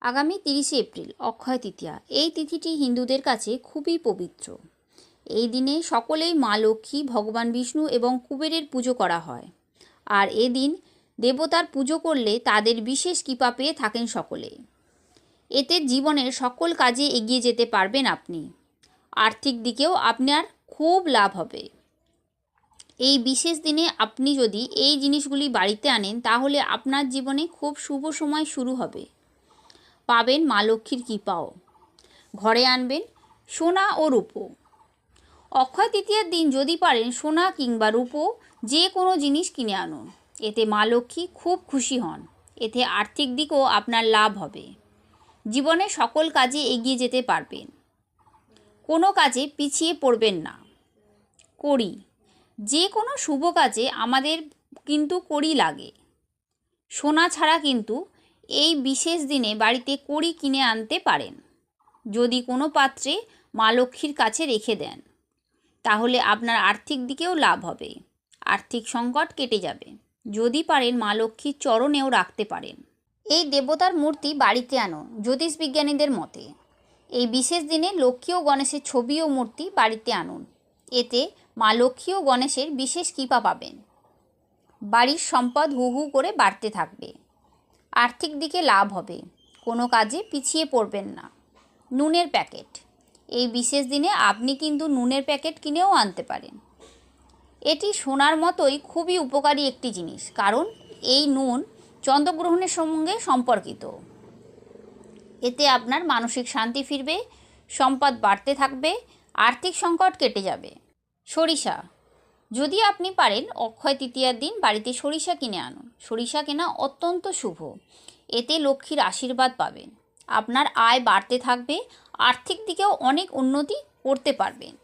আগামী তিরিশে এপ্রিল, অক্ষয় তৃতীয়া। এই তিথিটি হিন্দুদের কাছে খুবই পবিত্র। এই দিনে সকলেই মা লক্ষ্মী, ভগবান বিষ্ণু এবং কুবেরের পুজো করা হয়। আর এদিন দেবতার পুজো করলে তাদের বিশেষ কৃপা পেয়ে থাকেন সকলে। এতে জীবনের সকল কাজে এগিয়ে যেতে পারবেন আপনি। আর্থিক দিকেও আপনার খুব লাভ হবে। এই বিশেষ দিনে আপনি যদি এই জিনিসগুলি বাড়িতে আনেন, তাহলে আপনার জীবনে খুব শুভ সময় শুরু হবে। পাবেন মা লক্ষ্মীর কৃপাও। ঘরে আনবেন সোনা ও রূপো। অক্ষয় তৃতীয়ার দিন যদি পারেন সোনা কিংবা রূপো, যে কোনো জিনিস কিনে আনুন। এতে মা লক্ষ্মী খুব খুশি হন। এতে আর্থিক দিকও আপনার লাভ হবে। জীবনে সকল কাজে এগিয়ে যেতে পারবেন। কোনো কাজে পিছিয়ে পড়বেন না। করি। যে কোনো শুভ কাজে আমাদের কিন্তু কড়ি লাগে। সোনা ছাড়া কিন্তু এই বিশেষ দিনে বাড়িতে কড়ি কিনে আনতে পারেন। যদি কোনো পাত্রে মা লক্ষ্মীর কাছে রেখে দেন, তাহলে আপনার আর্থিক দিকেও লাভ হবে। আর্থিক সংকট কেটে যাবে। যদি পারেন মা লক্ষ্মীর চরণেও রাখতে পারেন। এই দেবতার মূর্তি বাড়িতে আনো জ্যোতিষ বিজ্ঞানীদের মতে। এই বিশেষ দিনে লক্ষ্মী ও গণেশের ছবি ও মূর্তি বাড়িতে আনুন। এতে মা লক্ষ্মী ও গণেশের বিশেষ কৃপা পাবেন। বাড়ির সম্পদ হু হু করে বাড়তে থাকবে। আর্থিক দিকে লাভ হবে। কোনো কাজে পিছিয়ে পড়বেন না। নুনের প্যাকেট। এই বিশেষ দিনে আপনি কিন্তু নুনের প্যাকেট কিনেও আনতে পারেন। এটি সোনার মতোই খুবই উপকারী একটি জিনিস, কারণ এই নুন চন্দ্রগ্রহণের সঙ্গে সম্পর্কিত। এতে আপনার মানসিক শান্তি ফিরবে, সম্পদ বাড়তে থাকবে, আর্থিক সংকট কেটে যাবে। সরিষা। যদি আপনি পারেন, অক্ষয় তৃতীয়ার দিন বাড়িতে সরিষা কিনে আনুন। সরিষা কেনা অত্যন্ত শুভ। এতে লক্ষ্মীর আশীর্বাদ পাবেন। আপনার আয় বাড়তে থাকবে, আর্থিক দিকেও অনেক উন্নতি করতে পারবেন।